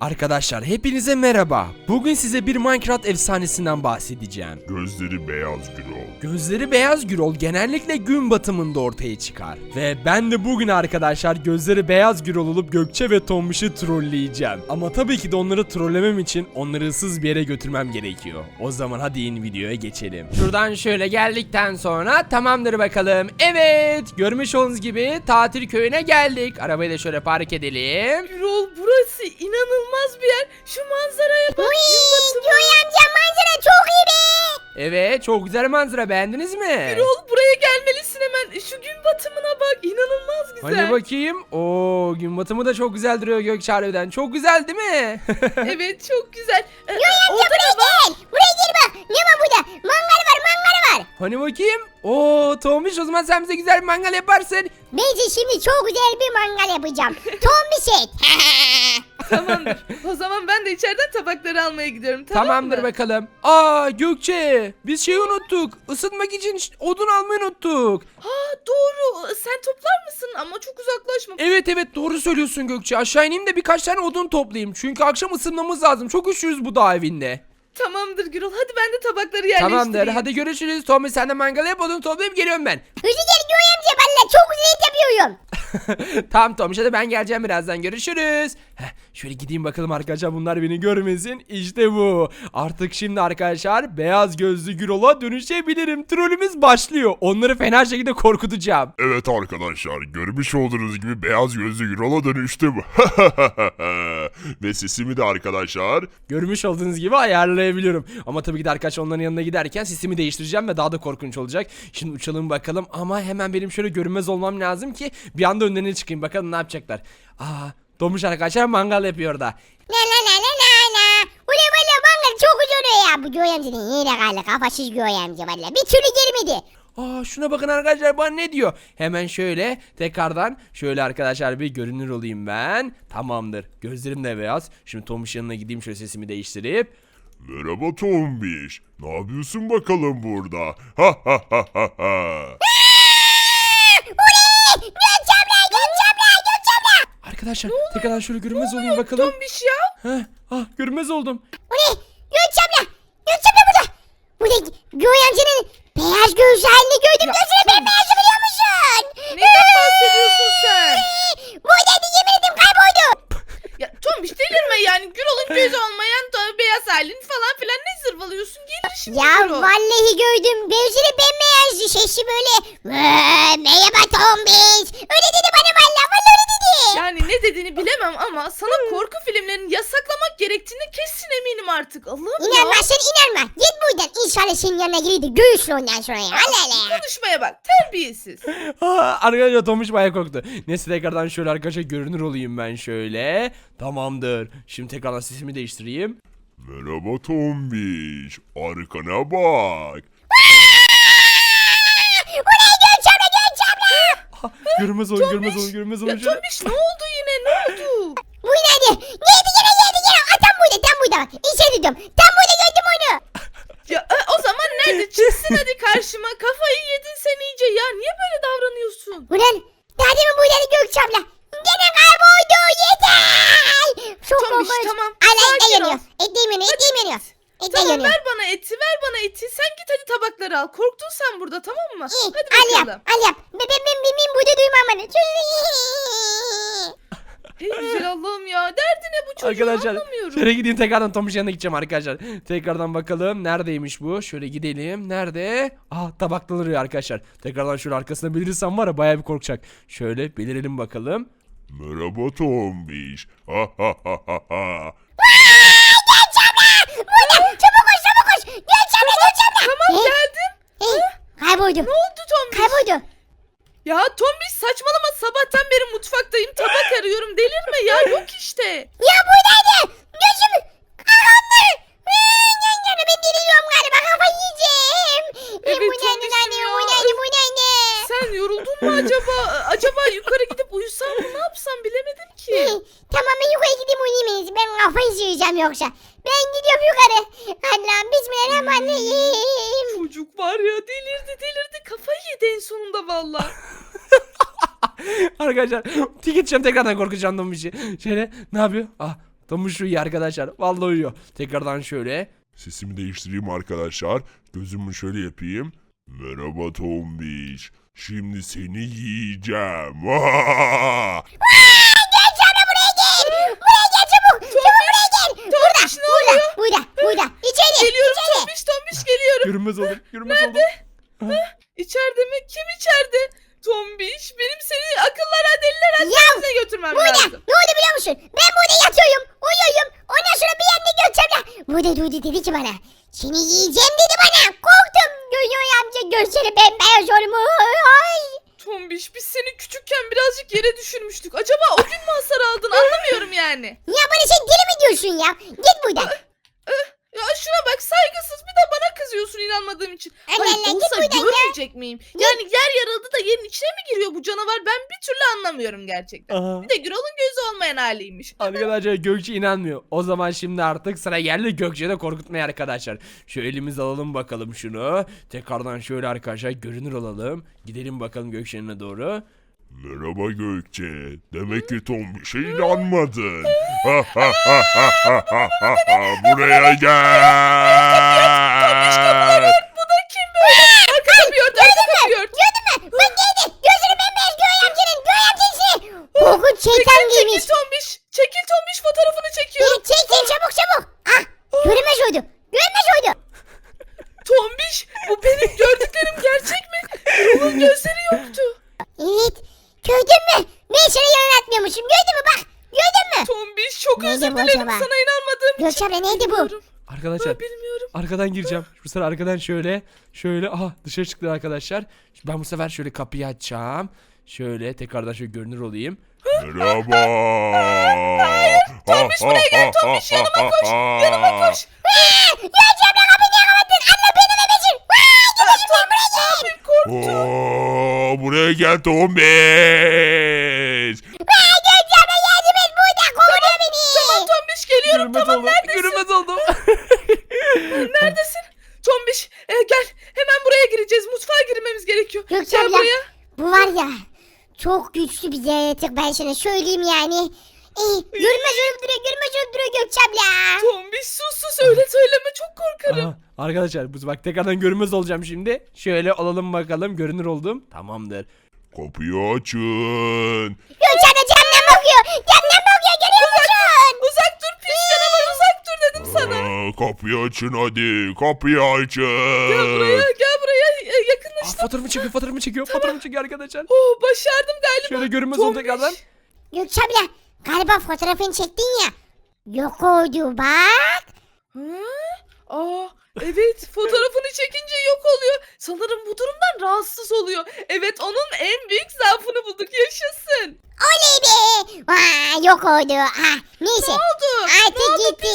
Arkadaşlar hepinize merhaba. Bugün size bir Minecraft efsanesinden bahsedeceğim. Gözleri beyaz Gürol. Gözleri beyaz Gürol genellikle gün batımında ortaya çıkar. Ve ben de bugün arkadaşlar gözleri beyaz Gürol olup Gökçe ve Tombiş'i trolleyeceğim. Ama tabii ki de onları trollemem için onları ıssız bir yere götürmem gerekiyor. O zaman hadi in videoya geçelim. Şuradan şöyle geldikten sonra tamamdır bakalım. Evet görmüş olduğunuz gibi tatil köyüne geldik. Arabayı da şöyle park edelim. Yol burası inanılmaz bir yer. Şu manzaraya bak. gün batımı. Joy amca manzara çok iyi be. Evet çok güzel manzara beğendiniz mi? Yol buraya gelmelisin hemen. Şu gün batımına bak. İnanılmaz güzel. Hani bakayım. Oo gün batımı da çok güzel duruyor Gökçe harbiden. Çok güzel değil mi? Evet çok güzel. Ee, Joy amca orada buraya ne var? gel. Buraya gel bak. Ne var burada? Mangal var mangal var. hani bakayım. Oo Tomiş o zaman sen bize güzel bir mangal yaparsın. Ben size şimdi çok güzel bir mangal yapacağım. Tom bir. Tamamdır. O zaman ben de içeriden tabakları almaya gidiyorum. Tamam Tamamdır mı? bakalım. Aa Gökçe biz şeyi unuttuk. Isıtmak için ş- odun almayı unuttuk. Ha doğru. Sen toplar mısın? Ama çok uzaklaşma. Evet evet doğru söylüyorsun Gökçe. Aşağı ineyim de birkaç tane odun toplayayım. Çünkü akşam ısınmamız lazım. Çok üşüyoruz bu dağ evinde. Tamamdır Gürol. Hadi ben de tabakları yerleştireyim. Tamamdır hadi görüşürüz. Tommy sen de mangal yap odun toplayıp geliyorum ben. Hızlı gel Joy amca valla çok güzel et yapıyorum. tamam Tomiş hadi ben geleceğim birazdan görüşürüz. Heh, şöyle gideyim bakalım arkadaşlar bunlar beni görmesin. İşte bu. Artık şimdi arkadaşlar beyaz gözlü Gürol'a dönüşebilirim. Trolümüz başlıyor. Onları fena şekilde korkutacağım. Evet arkadaşlar görmüş olduğunuz gibi beyaz gözlü Gürol'a dönüştüm. Ve sesimi de arkadaşlar Görmüş olduğunuz gibi ayarlayabiliyorum. Ama tabii ki de arkadaşlar onların yanına giderken sesimi değiştireceğim ve daha da korkunç olacak. Şimdi uçalım bakalım ama hemen benim şöyle görünmez olmam lazım ki bir anda önlerine çıkayım. Bakalım ne yapacaklar. Aa, Donmuş arkadaşlar mangal yapıyor da. La la la la la la. Ule valla mangal çok güzel ya. Bu Joy amcanın yine kaldı kafasız Joy amca valla. Bir türlü gelmedi. Aa şuna bakın arkadaşlar bana ne diyor. Hemen şöyle tekrardan şöyle arkadaşlar bir görünür olayım ben. Tamamdır. Gözlerim de beyaz. Şimdi Tomuş yanına gideyim şöyle sesimi değiştirip. Merhaba Tombiş. Ne yapıyorsun bakalım burada? Ha ha ha ha ha. Arkadaşlar tekrardan şöyle görünmez olayım bakalım. Tombiş ya. Heh, ah görünmez oldum. Ule! Gökçemle. Gökçemle burada. Burada Joy amcanın beyaz halini gördüm. Gözünü bembeyaz biliyor musun? Neyden bahsediyorsun sen? Buradaydı yemin ederim kayboldu. Ya Tombiş delirme yani. Gürol'un gözü olmayan da beyaz halini falan filan ne zırvalıyorsun? Gelir şimdi Ya Gürol. vallahi gördüm. Gözleri bembeyazdı. Sesi böyle. "Vee, Merhaba Tombiş. Öyle dedi bana bilemem ama sana korku filmlerini yasaklamak gerektiğine kesin eminim artık. Allah'ım ya. İnanmazsan inanma. Git buradan. İnşallah senin yanına girdi. Göğüsün ondan sonra ya. Allah Allah. Konuşmaya bak terbiyesiz. Aa, arkadaşlar Tomuş bayağı korktu. Neyse tekrardan şöyle arkadaşlar görünür olayım ben şöyle. Tamamdır. Şimdi tekrardan sesimi değiştireyim. Merhaba Tombiş. Arkana bak. Buraya Gökçemle Gökçemle. Ah, görünmez olun görünmez olun görünmez olun. Ya şöyle. Tombiş ne oldu yine ne oldu? Bu nerede? Geldi gene geldi gene. Aa, tam burada tam burada. bak. İçeri dedim. Tam burada gördüm onu. Ya e, o zaman nerede? Çıksın hadi karşıma. Kafayı yedin sen iyice ya. Niye böyle davranıyorsun? Ulan daha demin buradaydı Gökçemle. Gene kayboldu. Yeter. Çok Tombiş, korkunç. tamam. Ala Sakin etten ol. yanıyor. Etten yanıyor. Etten yanıyor. Etten Tamam yanıyor. ver bana eti ver bana eti. Sen git hadi tabakları al. Korktun sen burada tamam mı? İyi, Hadi al yap, bakalım. al yap. Ben, ben, ben, ben, ben burada duymam bana. Hey güzel Allah'ım ya. Derdi ne bu çocuğun Arkadaşlar anlamıyorum. şöyle gideyim tekrardan Tomuş yanına gideceğim arkadaşlar. Tekrardan bakalım neredeymiş bu? Şöyle gidelim. Nerede? Ah tabakta duruyor arkadaşlar. Tekrardan şöyle arkasına belirsem var ya bayağı bir korkacak. Şöyle belirelim bakalım. Merhaba Tombiş. Ha ha ha ha ha. Burada, çabuk koş, çabuk koş. Gökçemle, Gökçemle. Tamam geldim. Hey, kayboldu. Ne oldu Tombiş? Kayboldu. Ya Tombiş saçmalama sabahtan beri mutfaktayım tabak arıyorum delirme ya yok işte. Ya buradaydı. Gözüm. Karanlı. Ben deliriyorum galiba. Kafayı yiyeceğim. Evet, bu neydi Tombiş'im lan? ya. Bu neydi, bu neydi? Sen yoruldun mu acaba? Acaba yukarı gidip uyusam mı ne yapsam bilemedim ki. Tamam ben yukarı gideyim uyuyamayız. Ben kafayı yiyeceğim yoksa. Ben gidiyorum yukarı. Allah'ım bismillahirrahmanirrahim. Çocuk var ya delirdi delirdi kafayı yedi en sonunda valla. arkadaşlar tik edeceğim tekrardan korkacağım Tomuş'u. Şöyle ne yapıyor? Ah Tombiş uyuyor arkadaşlar. Vallahi uyuyor. Tekrardan şöyle. Sesimi değiştireyim arkadaşlar. Gözümü şöyle yapayım. Merhaba Tombiş. Şimdi seni yiyeceğim. Gökçemle buraya gel. Buraya gel çabuk. Çabuk buraya gel. Burada. ne oluyor? Burada. Burada. İçeri. Geliyorum içeri. tombiş tombiş geliyorum. Görünmez oldum. Görünmez oldum. İçeride mi? Kim içeride? Tombiş benim seni akıllara deliler Ya, hastanesine götürmem Burada. lazım. Ne oldu biliyor musun? Ben burada yatıyorum. Uyuyorum. Ondan sonra bir anda Gökçemle. Burada duydu dedi ki bana. Seni yiyeceğim dedi bana. Korktum. Görüyor amca gözleri bembeyaz olmuş. Tombiş biz seni küçükken birazcık yere düşürmüştük. Acaba o gün mü hasar aldın anlamıyorum yani. Ya bana sen deli mi diyorsun ya? Git buradan. Ya şuna bak saygısız bir de bana inanmadığım için. Hayır git olsa buradan ya. görmeyecek miyim? Yani yer yarıldı da yerin içine mi giriyor bu canavar? Ben bir türlü anlamıyorum gerçekten. Aha. Bir de Gürol'un gözü olmayan haliymiş. Arkadaşlar Gökçe inanmıyor. O zaman şimdi artık sıra geldi Gökçe'de korkutmaya arkadaşlar. Şu elimizi alalım bakalım şunu. Tekrardan şöyle arkadaşlar görünür olalım. Gidelim bakalım Gökçe'nin doğru. Merhaba Gökçe. Demek ki Tombiş'e inanmadın. Buraya gel. Bu da kim böyle? Arka kapıyı ört, arka kapıyı ört. Gördün mü? Bak geldi. Gözleri bembeyaz Göğe amcanın. Göğe amcası. Korkunç şeytan Çekil giymiş. Tombiş. Çekil Tombiş fotoğrafını çekiyorum. Çek çek çabuk çabuk. Ah. Görünmez oldu. Görünmez oldu. Tombiş bu benim gördüklerim gerçek mi? Gürol'un gözleri yoktu. Evet. Gördün mü? Ben sana yalan atmıyormuşum. Gördün mü bak. Gördün mü? Tombiş çok Neydi özür bu dilerim acaba? sana inanmadığım için. Gökçe abla neydi bu? Bilmiyorum. Arkadaşlar Ben bilmiyorum. arkadan gireceğim. Bu sefer arkadan şöyle şöyle aha dışarı çıktı arkadaşlar. Ben bu sefer şöyle kapıyı açacağım. Şöyle tekrardan şöyle görünür olayım. Merhaba. Hayır. Tombiş buraya gel, Tombiş yanıma koş, yanıma koş. Gökçe abla kapıyı niye kapattın? Allah beni vemesin. Gidişim ben buraya gel. Abim korktu. Oo, buraya gel beni. Tamam Tombiş geliyorum tamam oldum. neredesin? Görünmez oldum. Neredesin? Tombiş e, gel hemen buraya gireceğiz. Mutfağa girmemiz gerekiyor. Gökçe gel abla. buraya. Bu var ya. Çok güçlü bir yaratık ben sana söyleyeyim yani. Eh, görünmez olup duruyor, olup duruyor Gökçe abla. Tombiş sus sus öyle söyleme çok korkarım. Aha, arkadaşlar bu bak tekrardan görünmez olacağım şimdi. Şöyle olalım bakalım görünür oldum. Tamamdır. Kapıyı açın. Gökçe abla camdan bakıyor. Camdan bakıyor görüyor musun? Uzak dur pis canavar uzak dur dedim sana. Aa, kapıyı açın hadi. Kapıyı Gel buraya açın. gel buraya e, Aa, yakınlaş. fotoğrafımı çekiyor fotoğrafımı çekiyor fotoğrafımı çekiyor arkadaşlar. Oh başardım galiba. Şöyle görünmez oldu Tombiş. tekrardan. Gökçe abla galiba fotoğrafını çektin ya. Yok oldu bak. Ha? Aa evet fotoğrafını çekince yok oluyor. Sanırım bu durumdan rahatsız oluyor. Evet onun en büyük zaafını bulduk yaşasın. Yok oldu. Ah, neyse. Ne oldu? Artık ne oldu gitti.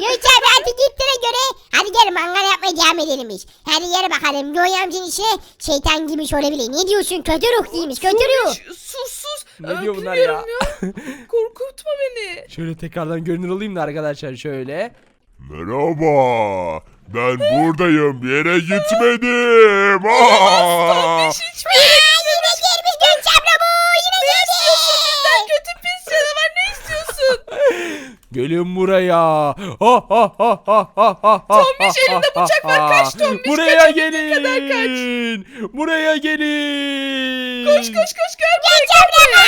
Gökçe abla artık gittiğine göre hadi gel mangal yapmaya devam edelim biz. Hadi gel bakalım. Göğe amcanın içine şeytan girmiş olabilir. Ne diyorsun? Kötü ruh giymiş. Kötü ruh. Sus sus. Ne diyor bunlar bilmiyorum Korkutma beni. Şöyle tekrardan görünür olayım da arkadaşlar şöyle. Merhaba. Ben buradayım. Bir yere gitmedim. Aa! Tombiş hiçbir yere Gelin buraya. Ha ha ha ha ha ha. Tombiş, elinde bıçak var. Kaç Tombiş, Buraya kaç, gelin. kadar kaç. Buraya gelin. Koş koş koş gel buraya. Gökçe abla.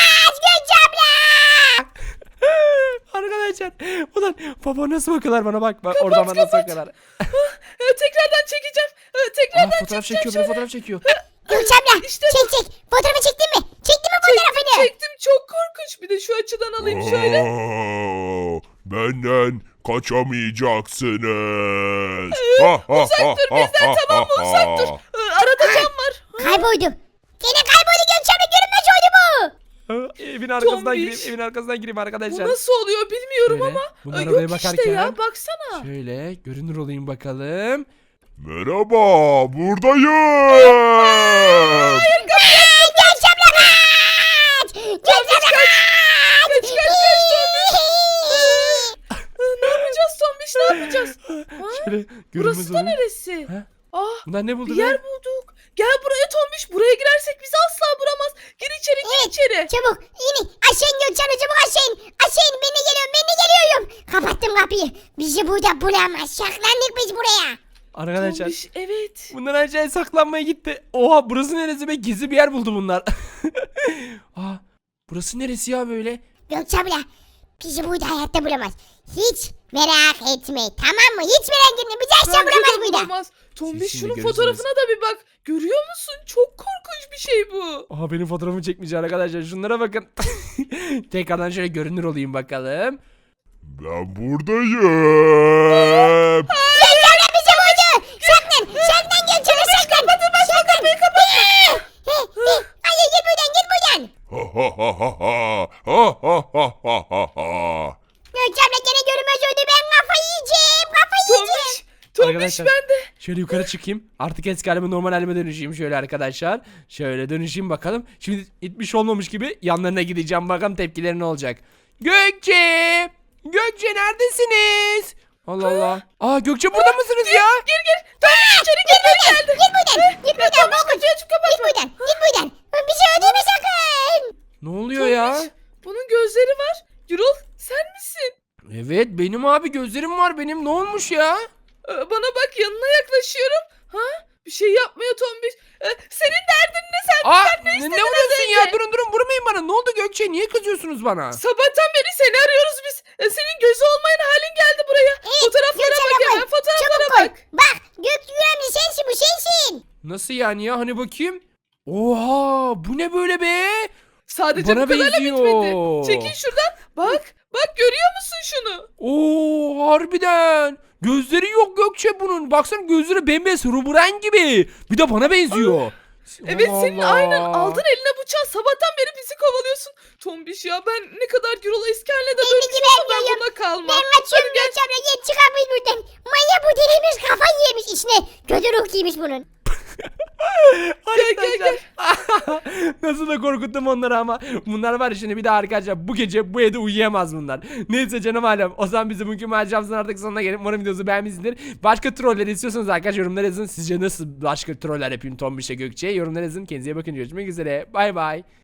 Gökçe abla. Arkadaşlar ulan baba nasıl bakıyorlar bana bak. bak oradan bana nasıl kapat. bakıyorlar. Ee, tekrardan çekeceğim. Aa, tekrardan fotoğraf çekeceğim. çekiyor fotoğraf çekiyor. Gökçe abla İşte çek çek. Fotoğrafı çektin mi? Çektin mi fotoğrafını? Çektim çok korkunç. Bir de şu açıdan alayım şöyle. Benden kaçamayacaksınız. Uzak dur bizden tamam mı? Uzak dur. Ee, arada cam var. Kayboldu. Gene kayboldu Gökçe abla. Görünmez oldu bu. Ha, Evin arkasından Tombiş. gireyim evin arkasından gireyim Bu arkadaşlar. nasıl oluyor bilmiyorum Şöyle, ama. bunlar Ee, oraya Yok işte bakarken- ya baksana. Şöyle görünür olayım bakalım. Merhaba, buradayım. Gökçe abla kaç. Gökçe abla kaç. Kaç kaç kaç Tombiş. Ee, Ne yapacağız Tombiş görünmez Burası da olayım. neresi? Ha? Ah Bunlar ne bir buldu yer be? bulduk. Gel buraya Tombiş. Buraya girersek bizi asla vuramaz. Gir içeri gir Evet. içeri. Çabuk in aşağı in Gökçen'e çabuk aşağı in. Aşağı in ben de geliyorum ben de geliyorum. Kapattım kapıyı. Bizi burada bulamaz. Saklandık biz buraya. Arkadaşlar Tombiş evet. bunlar aşağıya saklanmaya gitti. Oha burası neresi be? Gizli bir yer buldu bunlar. Aa, burası neresi ya böyle? Gökçe abla bizi burada hayatta bulamaz. Hiç merak etme tamam mı? Hiç merak etme bizi aşağı Bence de bulamaz burada. bulamaz. Tombiş şunun görürsünüz. fotoğrafına da bir bak. Görüyor musun? Çok korkunç bir şey bu. Aha benim fotoğrafımı çekmiş arkadaşlar. Şunlara bakın. Tekrardan şöyle görünür olayım bakalım. Ben buradayım. Gökçe abla bizi buldu. Saklan saklan Gökçe abla saklan. Kapatın ben kapıyı kapatın. Hayır git buradan git buradan. Ha ha ha ha ha. Ha ha ha ha ha ha. Gökçe abla gene görünmez oldu ben kafayı yiyeceğim kafayı yiyeceğim. Tombiş. Tombiş Arkadaşlar. ben de. Şöyle yukarı çıkayım. Artık eski halime normal halime dönüşeyim şöyle arkadaşlar. Şöyle dönüşeyim bakalım. Şimdi itmiş olmamış gibi yanlarına gideceğim. Bakalım tepkileri ne olacak. Gökçe! Gökçe neredesiniz? Allah Allah. Aa Gökçe burada mısınız ya? Gir gir. Tombiş içeri gir. Gir geldi. Git buradan git buradan. Kapıyı açıp Git buradan git buradan. Bizi öldürme sakın. Ne oluyor ya? Bunun gözleri var. Gürol sen misin? Evet benim abi gözlerim var benim. Ne olmuş ya? Ee, Bana bak yanına yaklaşıyorum. Ha? Bir şey yapmıyor Tombiş. Ee, Senin derdin ne sen? Aa sen ne, ne oluyorsun ya? Durun durun vurmayın bana. Ne oldu Gökçe? Niye kızıyorsunuz bana? Sabahtan beri seni arıyoruz biz. Ee, Senin gözü olmayan halin geldi buraya. Fotoğraflara Gökçe bak hemen fotoğraflara Çabuk koy. bak. Bak Gökçe sensin bu sensin. Nasıl yani ya? Hani bakayım. Oha bu ne böyle be? Sadece Bana bu kadarla benziyor. bitmedi. Çekil şuradan. Bak. Bak görüyor musun şunu? Oo harbiden. Gözleri yok Gökçe bunun. Baksana gözleri bembeyaz Ruburen gibi. Bir de bana benziyor. Evet Allah senin Allah. aynen aldın eline bıçağı sabahtan beri bizi kovalıyorsun. Tombiş ya ben ne kadar Gürol'a iskerle de Beni dönmüş gibi olsam ben yapıyorum. buna kalmam. Ben kaçıyorum Gökçe abla git çıkamayız buradan. Manya bu deliymiş kafayı yemiş içine. Kötü ruh giymiş bunun. Gel gel gel. Nasıl da korkuttum onları ama. Bunlar var şimdi bir daha arkadaşlar bu gece bu evde uyuyamaz bunlar. Neyse canım alem. O zaman bizim bugünkü maceramızın artık sonuna gelin. Umarım videomuzu beğenmişsinizdir. Başka troller istiyorsanız arkadaşlar yorumlara yazın. Sizce nasıl başka troller yapayım Tombiş'e Gökçe'ye? Yorumlara yazın. Kendinize iyi bakın. Görüşmek üzere. Bay bay.